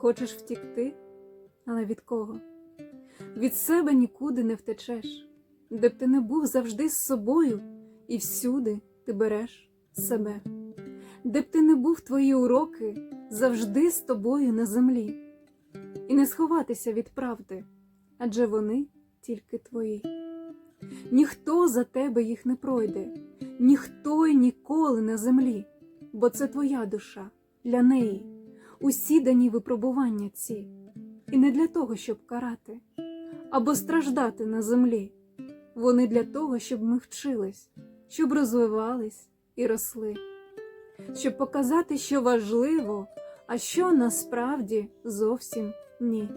Хочеш втікти? Але від кого? Від себе нікуди не втечеш, де б ти не був завжди з собою, і всюди ти береш себе, де б ти не був твої уроки завжди з тобою на землі, і не сховатися від правди, адже вони тільки твої. Ніхто за тебе їх не пройде, ніхто й ніколи на землі, бо це твоя душа для неї, усі дані випробування ці, і не для того, щоб карати або страждати на землі. Вони для того, щоб ми вчились, щоб розвивались і росли, щоб показати, що важливо, а що насправді зовсім ні,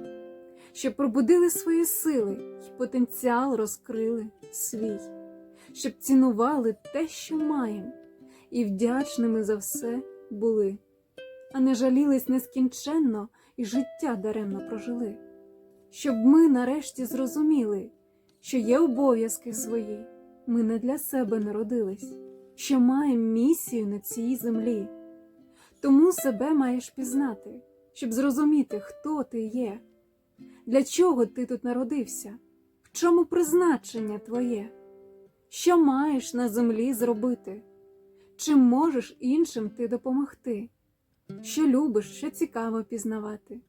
щоб пробудили свої сили й потенціал розкрили свій, щоб цінували те, що маємо, і вдячними за все були, а не жалілись нескінченно і життя даремно прожили щоб ми нарешті зрозуміли, що є обов'язки свої, ми не для себе народились, що маємо місію на цій землі. Тому себе маєш пізнати, щоб зрозуміти, хто ти є, для чого ти тут народився, в чому призначення твоє, що маєш на землі зробити, чим можеш іншим ти допомогти, що любиш, що цікаво пізнавати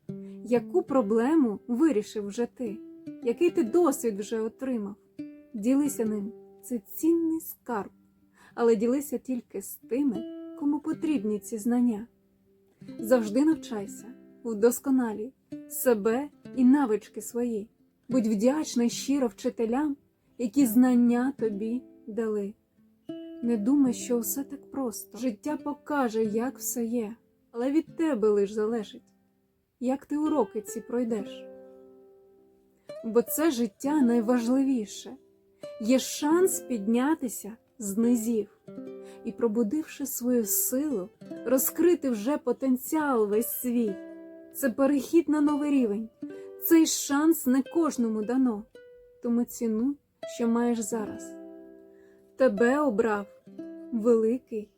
яку проблему вирішив вже ти, який ти досвід вже отримав. Ділися ним, це цінний скарб, але ділися тільки з тими, кому потрібні ці знання. Завжди навчайся, вдосконалій себе і навички свої, будь вдячний щиро вчителям, які знання тобі дали. Не думай, що все так просто. Життя покаже, як все є, але від тебе лиш залежить як ти уроки ці пройдеш. Бо це життя найважливіше, є шанс піднятися з низів і, пробудивши свою силу, розкрити вже потенціал весь свій. Це перехід на новий рівень, цей шанс не кожному дано, тому ціну, що маєш зараз. Тебе обрав великий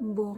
Бог.